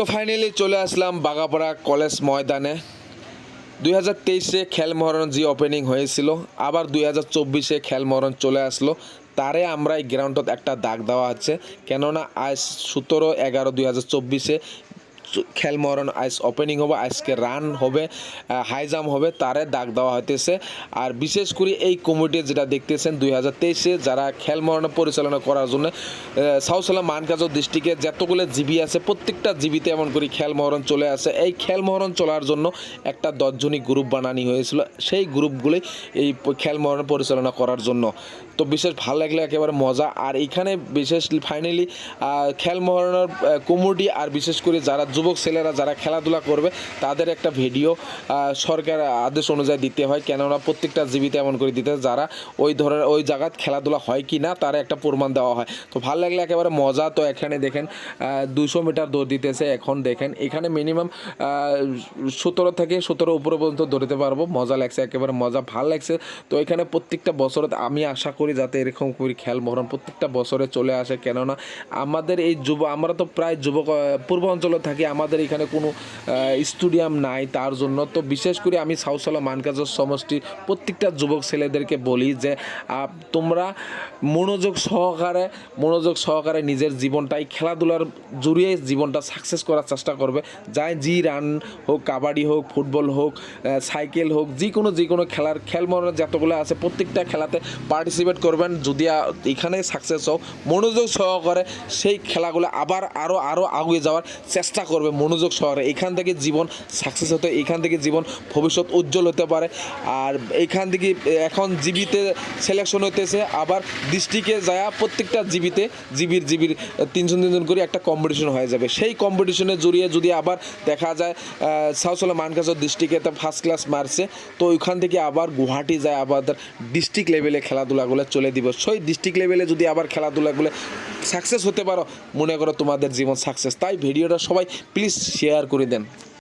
তো ফাইনালি চলে আসলাম বাগাপাড়া কলেজ ময়দানে। দুই হাজার তেইশে খেলমহরণ যে ওপেনিং হয়েছিল, আবার দুই হাজার চব্বিশে খেলমহরণ চলে আসলো। তারে আমরা এই গ্রাউন্ডত একটা দাগ দেওয়া আছে। কেননা আজ সতেরো এগারো দুই হাজার চব্বিশে খেলমরণ আজ ওপেনিং হবে আজকে রান হবে হাই জাম্প হবে তারে দাগ দেওয়া হইতেছে। আর বিশেষ করে এই কমিটি যেটা দেখতেছেন, দুই হাজার তেইশে যারা খেলমরণ পরিচালনা করার জন্য সাউসালা মানকাজ ডিস্ট্রিক্টে যতগুলো জিবি আছে প্রত্যেকটা জিবিতে এমন করে খেলমহরণ চলে আসে এই খেলমহরণ চলার জন্য একটা দশজনী গ্রুপ বানানি হয়েছিল সেই গ্রুপগুলি এই খেলমহরণ পরিচালনা করার জন্য। তো বিশেষ ভালো লাগলে একেবারে মজা। আর এখানে বিশেষ ফাইনালি খেলমহরণের কমিটি, আর বিশেষ করে যারা যুবক ছেলেরা যারা খেলাধুলা করবে, তাদের একটা ভিডিও সরকার আদেশ অনুযায়ী দিতে হয়, কেননা প্রত্যেকটা জীবিতে এমন করে দিতে যারা ওই ধরনের, ওই জায়গায় খেলাধুলা হয় কি না, তার একটা প্রমাণ দেওয়া হয়। তো ভালো লাগলে একেবারে মজা, তো এখানে দেখেন দুশো মিটার দৌড় দিতেছে, এখন দেখেন, এখানে মিনিমাম সতেরো থেকে সতেরো উপরে পর্যন্ত দৌড়তে পারব, মজা লাগছে, একেবারে মজা, ভালো লাগছে। তো এখানে প্রত্যেকটা বছরে, আমি আশা করি যাতে এরকম করে খেল মহরণ প্রত্যেকটা বছরে চলে আসে, কেননা আমাদের এই যুব, আমরা তো প্রায় যুবক পূর্ব অঞ্চলে থাকি আমাদের এখানে কোনো স্টেডিয়াম নাই তার জন্য। তো বিশেষ করে আমি সাউসালা মানকাজর সমষ্টির প্রত্যেকটা যুবক ছেলেদেরকে বলি যে তোমরা মনোযোগ সহকারে মনোযোগ সহকারে নিজের জীবনটাই খেলাধুলার জড়িয়ে জীবনটা সাকসেস করার চেষ্টা করবে। যাই জি রান হোক, কাবাডি হোক, ফুটবল হোক সাইকেল হোক যে কোনো যে কোনো খেলার খেল মনের যতগুলো আছে প্রত্যেকটা খেলাতে পার্টিসিপেট করবেন। যদি এখানে সাকসেস হোক মনোযোগ সহকারে সেই খেলাগুলো আবার আরও আরও আগুয়ে যাওয়ার চেষ্টা করবে মনোযোগ সহকারে। এখান থেকে জীবন সাকসেস হতে, এখান থেকে জীবন ভবিষ্যৎ উজ্জ্বল হতে পারে। আর এইখান থেকে, এখন জিবিতে সিলেকশন হইতেছে। আবার ডিস্ট্রিক্টে যায় প্রত্যেকটা জিবিতে জিবির জিবির তিনজন তিনজন করে একটা কম্পিটিশন হয়ে যাবে। সেই কম্পিটিশনে জড়িয়ে যদি আবার দেখা যায় সাউসলা মানকাসর ডিস্ট্রিক্টে ফার্স্ট ক্লাস মারছে, তো ওইখান থেকে আবার গুয়াহাটি যায় আবার ডিস্ট্রিক্ট লেভেলে খেলাধুলাগুলো চলে দিব। সেই ডিস্ট্রিক্ট লেভেলে যদি আবার খেলাধুলাগুলো সাকসেস হতে পারো, মনে করো তোমাদের জীবন সাকসেস তাই ভিডিওটা সবাই প্লিজ শেয়ার করে দেন।